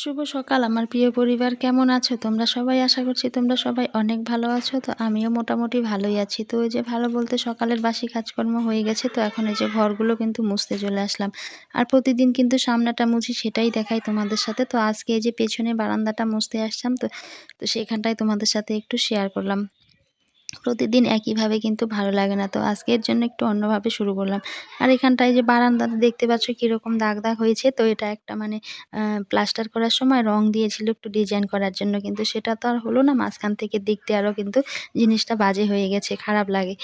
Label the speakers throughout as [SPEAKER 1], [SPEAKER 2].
[SPEAKER 1] শুভ সকাল। আমার প্রিয় পরিবার, কেমন আছো? তোমরা সবাই আশা করছি তোমরা সবাই অনেক ভালো আছো। তো আমিও মোটামুটি ভালোই আছি। তো ওই যে ভালো বলতে সকালের বাসি কাজকর্ম হয়ে গেছে। তো এখন এই যে ঘরগুলো কিন্তু মুছতে চলে আসলাম। আর প্রতিদিন কিন্তু সামনাটা মুছি, সেটাই দেখাই তোমাদের সাথে। তো আজকে এই যে পেছনে বারান্দাটা মুছতে আসলাম তো তো সেখানটায় তোমাদের সাথে একটু শেয়ার করলাম। প্রতিদিন একইভাবে কিন্তু ভালো লাগে না। তো আজকের জন্য একটু অন্যভাবে শুরু করলাম। আর এখানটায় যে বারান্দাতে দেখতে পাচ্ছ কীরকম দাগ দাগ হয়েছে, তো এটা একটা মানে প্লাস্টার করার সময় রং দিয়েছিল একটু ডিজাইন করার জন্য। কিন্তু সেটা তো আর হলো না, মাঝখান থেকে দেখতে আরও কিন্তু জিনিসটা বাজে হয়ে গেছে, খারাপ লাগে।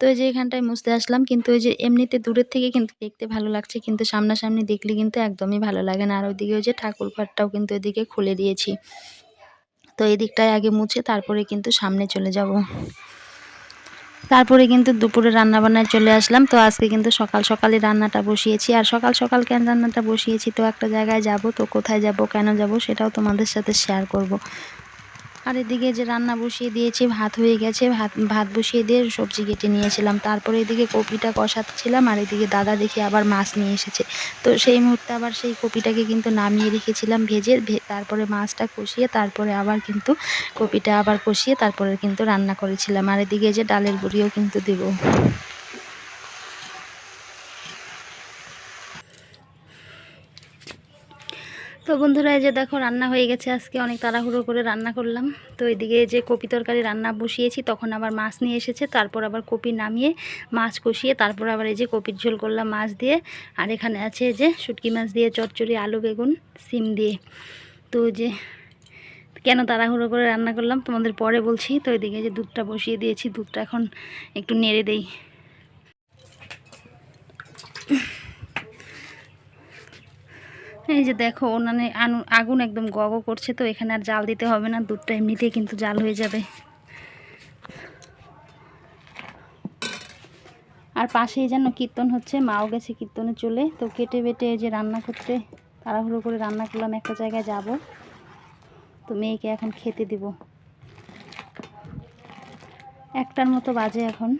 [SPEAKER 1] তো এই যে এখানটায় মুছতে আসলাম, কিন্তু ওই যে এমনিতে দূরের থেকে কিন্তু দেখতে ভালো লাগছে, কিন্তু সামনাসামনি দেখলে কিন্তু একদমই ভালো লাগে না। আর ওইদিকে ওই যে ঠাকুর ঘরটাও কিন্তু ওইদিকে খুলে দিয়েছি। তো এই আগে মুছে তারপরে কিন্তু সামনে চলে যাব। তারপরে কিন্তু দুপুরে রান্নাবান্নায় চলে আসলাম। তো আজকে কিন্তু সকাল সকালে রান্নাটা বসিয়েছি। আর সকাল সকাল কেন রান্নাটা বসিয়েছি? তো একটা জায়গায় যাব, তো কোথায় যাব, কেন যাব, সেটাও তোমাদের সাথে শেয়ার করব। আর এদিকে যে রান্না বসিয়ে দিয়েছি, ভাত হয়ে গেছে, ভাত ভাত বসিয়ে দিয়ে সবজি কেটে নিয়েছিলাম। তারপরে এদিকে কপিটা কষাচ্ছিলাম, আর এদিকে দাদা দেখি আবার মাছ নিয়ে এসেছে। তো সেই মুহূর্তে আবার সেই কপিটাকে কিন্তু নামিয়ে রেখেছিলাম ভেজে তারপরে মাছটা কষিয়ে, তারপরে আবার কিন্তু কপিটা আবার কষিয়ে, তারপরে কিন্তু রান্না করেছিলাম। আর এদিকে যে ডালের বড়িও কিন্তু দেবো। তো বন্ধুরা, এই যে দেখো রান্না হয়ে গেছে। আজকে অনেক তাড়াহুড়ো করে রান্না করলাম। তো এদিকে যে কপি তরকারি রান্না বসিয়েছি, তখন আবার মাছ নিয়ে এসেছে। তারপর আবার কপি নামিয়ে মাছ কষিয়ে তারপর আবার এই যে কপির ঝোল করলাম মাছ দিয়ে। আর এখানে আছে যে শুটকি মাছ দিয়ে চচ্চড়ি, আলু, বেগুন, সিম দিয়ে। তো যে কেন তাড়াহুড়ো করে রান্না করলাম তোমাদের পরে বলছি। তো এদিকে যে দুধটা বসিয়ে দিয়েছি। দুধটা এখন একটু নেড়ে দেই। এই যে দেখো ওনানে আগুন একদম গগ করছে তো, এখানে আর জাল দিতে হবে না, দুধটা এমনিতেই কিন্তু জাল হয়ে যাবে। আর পাশেই যেন কীর্তন হচ্ছে, মাও গেছে কীর্তনে চলে, তো কেটে বেটে যে রান্না করতে, তাড়াহুড়ো করে রান্না করলাম, একটা জায়গায় যাব, তো মেয়েকে এখন খেতে দিব। একটার মতো বাজে এখন।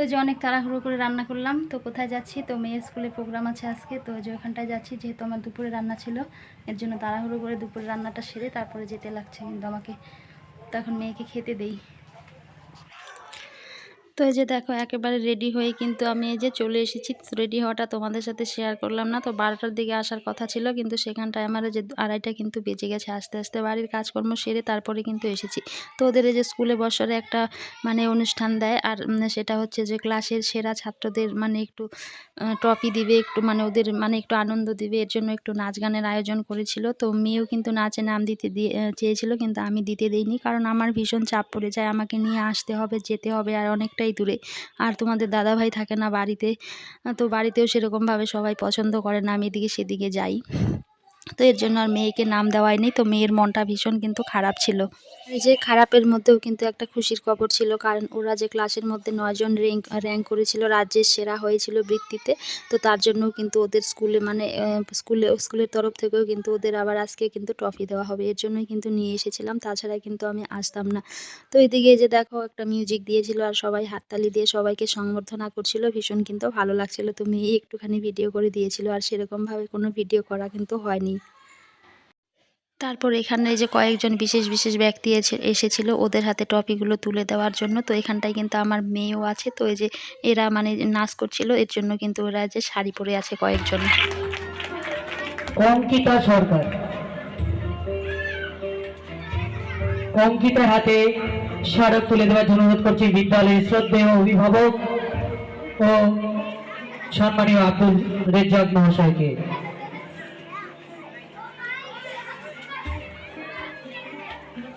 [SPEAKER 1] তো যে অনেক তাড়াহুড়ো করে রান্না করলাম, তো কোথায় যাচ্ছি? তো মেয়ের স্কুলে প্রোগ্রাম আছে আজকে, তো যে ওখানটায় যাচ্ছি, যেহেতু আমার দুপুরে রান্না ছিল, এর জন্য তাড়াহুড়ো করে দুপুরে রান্নাটা সেরে তারপরে যেতে লাগছে, কিন্তু আমাকে তখন মেয়েকে খেতে দেই। তো এই যে দেখো, একেবারে রেডি হয়ে কিন্তু আমি এই যে চলে এসেছি। রেডি হওয়াটা তোমাদের সাথে শেয়ার করলাম না। তো বারোটার দিকে আসার কথা ছিল, কিন্তু সেখানটায় আমার যে আড়াইটা কিন্তু বেজে গেছে। আস্তে আস্তে বাড়ির কাজকর্ম সেরে তারপরে কিন্তু এসেছি। তো ওদের এই যে স্কুলে বছরে একটা মানে অনুষ্ঠান দেয়, আর সেটা হচ্ছে যে ক্লাসের সেরা ছাত্রদের মানে একটু ট্রফি দিবে, একটু মানে ওদের মানে একটু আনন্দ দিবে। এর জন্য একটু নাচ গানের আয়োজন করেছিল। তো মেয়েও কিন্তু নাচে নাম দিতে দিয়ে চেয়েছিল, কিন্তু আমি দিতে দিইনি। কারণ আমার ভীষণ চাপ পড়ে যায়। আমাকে নিয়ে আসতে হবে, যেতে হবে, আর অনেকটাই অনেকটাই দূরে। আর তোমাদের দাদাভাই থাকে না বাড়িতে, তো বাড়িতেও সেরকমভাবে সবাই পছন্দ করে না। আমি এদিকে সেদিকে যাই। তো এর জন্য আর মেয়েকে নাম দেওয়াই নেই। তো মেয়ের মনটা ভীষণ কিন্তু খারাপ ছিল। এই যে খারাপের মধ্যেও কিন্তু একটা খুশির খবর ছিল। কারণ ওরা যে ক্লাসের মধ্যে নয়জন র্যাঙ্ক র্যাঙ্ক করেছিল, রাজ্যের সেরা হয়েছিল বৃত্তিতে, তো তার জন্যও কিন্তু ওদের স্কুলে মানে স্কুলে স্কুলের তরফ থেকেও কিন্তু ওদের আবার আজকে কিন্তু ট্রফি দেওয়া হবে। এর জন্যই কিন্তু নিয়ে এসেছিলাম, তাছাড়া কিন্তু আমি আসতাম না। তো এদিকে যে দেখো, একটা মিউজিক দিয়েছিল আর সবাই হাততালি দিয়ে সবাইকে সংবর্ধনা করছিল। ভীষণ কিন্তু ভালো লাগছিল। তো মেয়ে একটুখানি ভিডিও করে দিয়েছিল। আর সেরকমভাবে কোনো ভিডিও করা কিন্তু হয়নি। তারপর এখানে যে কয়েকজন বিশেষ বিশেষ ব্যক্তি এসেছিল ওদের হাতে টপিগুলো তুলে দেওয়ার জন্য। তো এখানটায় কিন্তু আমার মেয়েও আছে। তো এই যে এরা মানে নাচ করছিল, এর জন্য কিন্তু ওরা যে শাড়ি পরে আছে কয়েকজন।
[SPEAKER 2] অঙ্কিতা সরকার। অঙ্কিতার হাতে স্মারক তুলে দেওয়ার জন্য অনুরোধ করছি বিদ্যালয়ের শ্রদ্ধেয় অভিভাবক ও সম্মানীয় আব্দুল রেজ্জাক মহাশয়কে।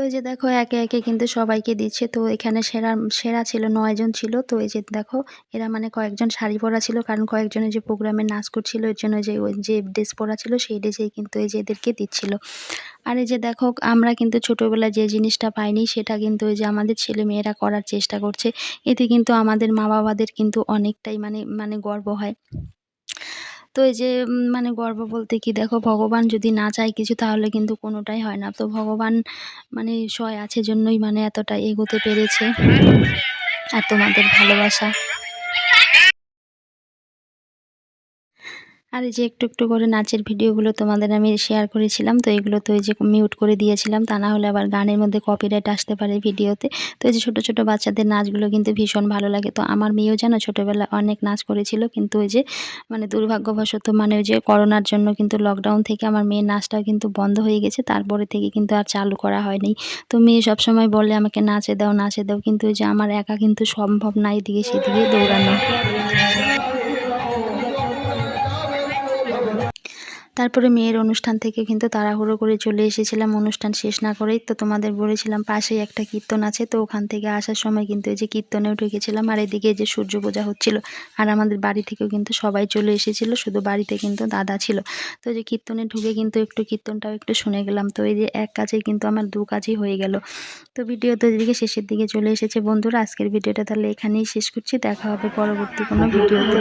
[SPEAKER 1] এই যে দেখো একে একে কিন্তু সবাইকে দিচ্ছে। তো এখানে সেরা সেরা ছিল নয়জন ছিল। তো এই যে দেখো এরা মানে কয়েকজন শাড়ি পরা ছিল। কারণ কয়েকজনের যে প্রোগ্রামে নাচ করছিল, এর জন্য যে যে ড্রেস পরা ছিল, সেই ড্রেসেই কিন্তু এই যে এদেরকে দিচ্ছিল। আর এই যে দেখো আমরা কিন্তু ছোটোবেলায় যে জিনিসটা পাইনি, সেটা কিন্তু ওই যে আমাদের ছেলে মেয়েরা করার চেষ্টা করছে। এতে কিন্তু আমাদের মা বাবাদের কিন্তু অনেকটাই মানে মানে গর্ব হয়। তো এই যে মানে গর্ব বলতে কি, দেখো ভগবান যদি না চায় কিছু, তাহলে কিন্তু কোনোটাই হয় না। তো ভগবান মানে সয় আছে জন্যই মানে এতটা এগোতে পেরেছে। আর তোমাদের ভালোবাসা। আর যে একটু একটু করে নাচের ভিডিওগুলো তোমাদের আমি শেয়ার করেছিলাম, তো এগুলো তো যে মিউট করে দিয়েছিলাম, তা না হলে আবার গানের মধ্যে কপিরাইট আসতে পারে ভিডিওতে। তো এই যে ছোটো ছোটো বাচ্চাদের নাচগুলো কিন্তু ভীষণ ভালো লাগে। তো আমার মেয়েও যেন ছোটোবেলায় অনেক নাচ করেছিল, কিন্তু ওই যে মানে দুর্ভাগ্যবশত মানে ওই যে করোনার জন্য কিন্তু লকডাউন থেকে আমার মেয়ের নাচটাও কিন্তু বন্ধ হয়ে গেছে, তারপরে থেকে কিন্তু আর চালু করা হয়নি। তো মেয়ে সবসময় বলে আমাকে, নাচে দাও নাচে দাও। কিন্তু ওই যে আমার একা কিন্তু সম্ভব না এদিকে সেদিকে দৌড়ানো। তারপরে মেয়ের অনুষ্ঠান থেকে কিন্তু তাড়াহুড়ো করে চলে এসেছিলাম। অনুষ্ঠান শেষ না করেই তো তোমাদের বলেছিলাম, পাশেই একটা কীর্তন আছে। তো ওখান থেকে আসার সময় কিন্তু এই যে কীর্তনেও ঢুকেছিলাম। আর এদিকে যে সূর্য পূজা হচ্ছিল, আর আমাদের বাড়ি থেকেও কিন্তু সবাই চলে এসেছিল। শুধু বাড়িতে কিন্তু দাদা ছিল। তো যে কীর্তনে ঢুকে কিন্তু একটু কীর্তনটাও একটু শুনে গেলাম। তো এই যে এক কাজেই কিন্তু আমার দু কাজই হয়ে গেল। তো ভিডিও তো এদিকে শেষের দিকে চলে এসেছে। বন্ধুরা, আজকের ভিডিওটা তাহলে এখানেই শেষ করছি। দেখা হবে পরবর্তী কোনো ভিডিওতে